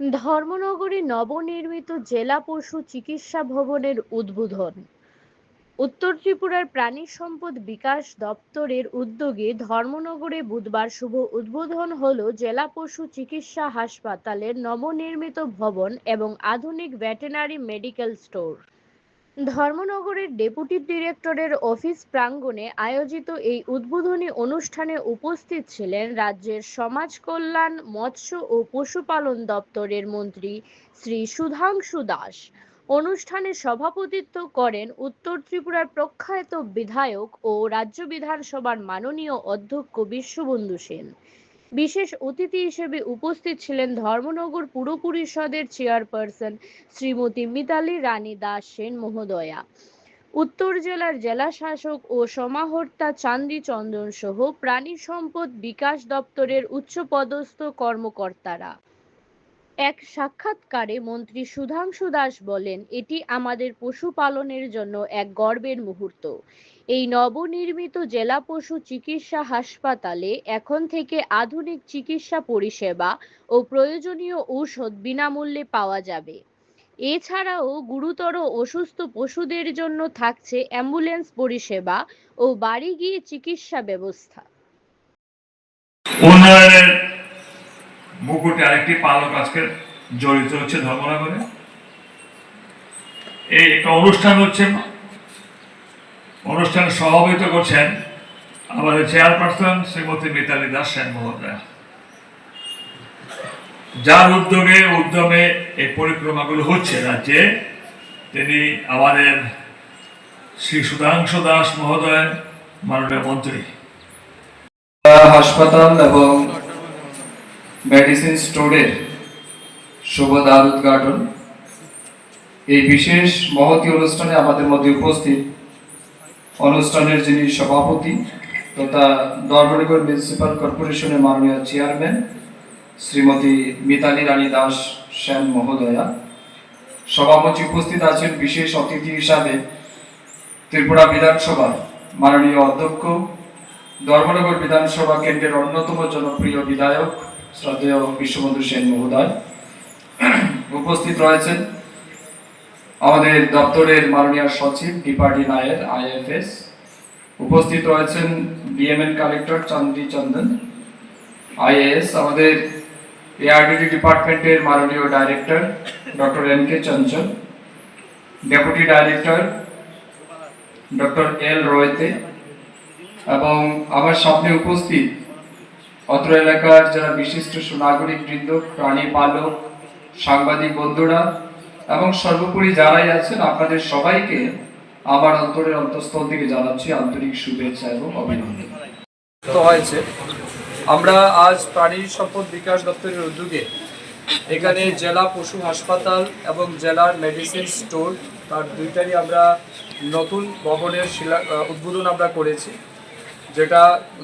ধর্মনগরে নবনির্মিত জেলা পশু চিকিৎসা ভবনের উদ্বোধন। উত্তর ত্রিপুরার প্রাণী সম্পদ বিকাশ দপ্তরের উদ্যোগে ধর্মনগরে বুধবার শুভ উদ্বোধন হল জেলা পশু চিকিৎসা হাসপাতালের নবনির্মিত ভবন এবং আধুনিক ভেটেনারি মেডিকেল স্টোর। ধর্মনগরের ডেপুটি ডিরেক্টরের অফিস প্রাঙ্গণে আয়োজিত এই উদ্বোধনী অনুষ্ঠানে উপস্থিত ছিলেন রাজ্যের সমাজ কল্যাণ, মৎস্য ও পশুপালন দপ্তরের মন্ত্রী শ্রী সুধাংশু দাস। অনুষ্ঠানে সভাপতিত্ব করেন উত্তর ত্রিপুরার প্রখ্যাত বিধায়ক ও রাজ্য বিধানসভার মাননীয় অধ্যক্ষ বিশ্ববন্ধু সেন। বিশেষ অতিথি হিসেবে উপস্থিত ছিলেন ধর্মনগর পুর পরিষদের চেয়ারপারসন শ্রীমতী মিতালি রানী দাস সেন মহোদয়া। উত্তর জেলার জেলা শাসক ও সমাহর্তা চান্দি চন্দন সহ প্রাণী সম্পদ বিকাশ দপ্তরের উচ্চপদস্থ কর্মকর্তারা। এক সাক্ষাৎকারে মন্ত্রী সুধাংশু দাস বলেন, এটি আমাদের পশুপালনের জন্য এক গর্বের মুহূর্ত। এই নবনির্মিত জেলা পশু চিকিৎসা হাসপাতালে এখন থেকে আধুনিক চিকিৎসা পরিষেবা ও প্রয়োজনীয় ঔষধ বিনামূল্যে পাওয়া যাবে। এছাড়াও গুরুতর অসুস্থ পশুদের জন্য থাকছে অ্যাম্বুলেন্স পরিষেবা ও বাড়ি গিয়ে চিকিৎসা ব্যবস্থা। উন্নয়নের মুকুটে আরেকটি পালক আজকে জড়িত হচ্ছে ধর্মনগরে। এই একটা অনুষ্ঠান হচ্ছে, অনুষ্ঠানে সভাপতিত্ব করছেন আমাদের চেয়ারপারসন শ্রীমতী মিতালি দাস সেন মহোদয়া। যার উদ্যোগে, উদ্যমে এই পরিক্রমাগুলো হচ্ছে রাজ্যে। তিনি আমাদের শ্রী সুধাংশু দাস মহোদয়, মাননীয় মন্ত্রী। হাসপাতাল এবং মেডিসিন স্টোরের শুভ দ্বার উদ্ঘাটন। এই বিশেষ মহতি অনুষ্ঠানে আমাদের মধ্যে উপস্থিত অনুষ্ঠানের যিনি সভাপতি তথা ধর্মনগর মিউনিসিপাল কর্পোরেশনের মাননীয় চেয়ারম্যান শ্রীমতী মিতালি রানী দাস সেন মহোদয়া। সভাপতি উপস্থিত আছেন বিশেষ অতিথি হিসাবে ত্রিপুরা বিধানসভার মাননীয় অধ্যক্ষ, ধর্মনগর বিধানসভা কেন্দ্রের অন্যতম জনপ্রিয় বিধায়ক শ্রদ্ধেয় বিশ্ববন্ধু সেন মহোদয়, উপস্থিত রয়েছেন আমাদের দপ্তরের মাননীয় সচিব ডিপার্টি নায়ের, আইএফএস। উপস্থিত রয়েছেন DM and collector Chandi Chandan, IAS আমাদের এআরডিডি ডিপার্টমেন্টের মাননীয় director doctor N K Chanchal, deputy director doctor L রয়েতে এবং আমার সামনে উপস্থিত অত্র এলাকার যারা বিশিষ্ট সুনাগরিক বৃন্দ প্রাণী পালক, সাংবাদিক বন্ধুরা, এবং সর্বোপরি যারাই আছেন, আপনাদের সবাইকে আমার অন্তরের অন্তঃস্থল থেকে জানাচ্ছি আন্তরিক শুভেচ্ছা এবং অভিনন্দন। হয়েছে, আমরা আজ প্রাণী সম্পদ বিকাশ দপ্তরের উদ্যোগে এখানে জেলা পশু হাসপাতাল এবং জেলার মেডিসিন স্টোর তার দুইটারই আমরা নতুন ভবনের শিলা উদ্বোধন আমরা করেছি। যেটা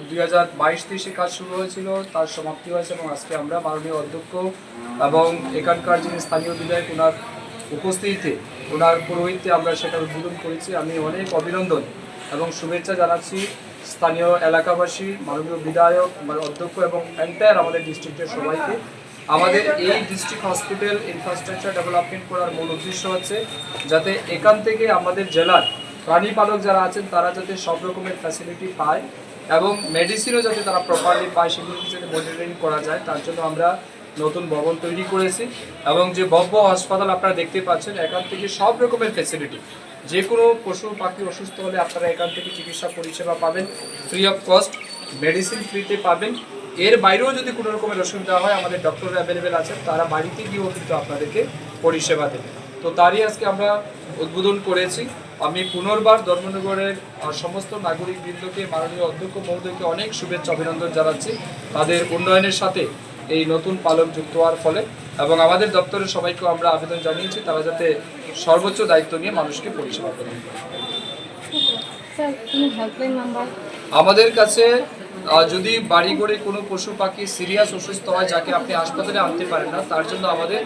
দুই হাজার বাইশ তেইশে কাজ শুরু হয়েছিল, তার সমাপ্তি হয়েছে এবং আজকে আমরা মাননীয় অধ্যক্ষ এবং এখানকার যিনি স্থানীয় বিধায়ক ওনার উপস্থিতিতে ওনার পুরোহিতে আমরা সেটা উদ্বোধন করেছি। আমি অনেক অভিনন্দন এবং শুভেচ্ছা জানাচ্ছি স্থানীয় এলাকাবাসী, মাননীয় বিধায়ক অধ্যক্ষ এবং এন্টায়ার আমাদের ডিস্ট্রিক্টের সবাইকে। আমাদের এই ডিস্ট্রিক্ট হসপিটাল ইনফ্রাস্ট্রাকচার ডেভেলপমেন্ট করার মূল উদ্দেশ্য হচ্ছে যাতে এখান থেকে আমাদের জেলার প্রাণী পালক যারা আছেন, তারা যাতে সব রকমের ফ্যাসিলিটি পায় এবং মেডিসিনও যাতে তারা প্রপারলি পায়, সেগুলোকে যাতে মনিটরিং করা যায়, তার জন্য আমরা নতুন ভবন তৈরি করেছি এবং যে ভব্য হাসপাতাল আপনারা দেখতে পাচ্ছেন, এখান থেকে সব রকমের ফ্যাসিলিটি যে কোনো পশু পাখি অসুস্থ হলে আপনারা এখান থেকে চিকিৎসা পরিষেবা পাবেন ফ্রি অফ কস্ট মেডিসিন ফ্রিতে পাবেন। এর বাইরেও যদি কোনো রকমের অসুবিধা হয়, আমাদের ডক্টর অ্যাভেলেবেল আছেন, তারা বাড়িতে গিয়েও কিন্তু আপনাদেরকে পরিষেবা দেবে। তো তারই আজকে আমরা উদ্বোধন করেছি। আমি পুনর্বার ধর্মনগরের সমস্ত নাগরিক বৃন্দকে মাননীয় অধ্যক্ষ মহোদয়কে অনেক শুভেচ্ছা অভিনন্দন জানাচ্ছি। তাদের উন্নয়নের সাথে এই নতুন পালক যুক্ত হওয়ার ফলে এবং আমাদের দপ্তরের সবাইকেও আমরা আবেদন জানিয়েছি তারা যাতে সর্বোচ্চ দায়িত্ব নিয়ে মানুষকে পরিষেবা করে। নাম্বার আমাদের কাছে যদি বাড়ি ঘরে কোনো পশু পাখি সিরিয়াস অসুস্থ হয় যাকে আপনি হাসপাতালে আনতে পারেন না তার জন্য আমাদের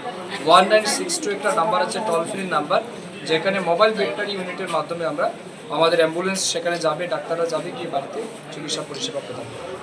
ওয়ান নাইন সিক্স টু একটা নাম্বার আছে টোল ফ্রি নাম্বার যেখানে মোবাইল ভেটেনারি ইউনিটের মাধ্যমে আমরা আমাদের অ্যাম্বুলেন্স, সেখানে যাবে, ডাক্তাররা যাবে গিয়ে বাড়িতে চিকিৎসা পরিষেবা প্রদান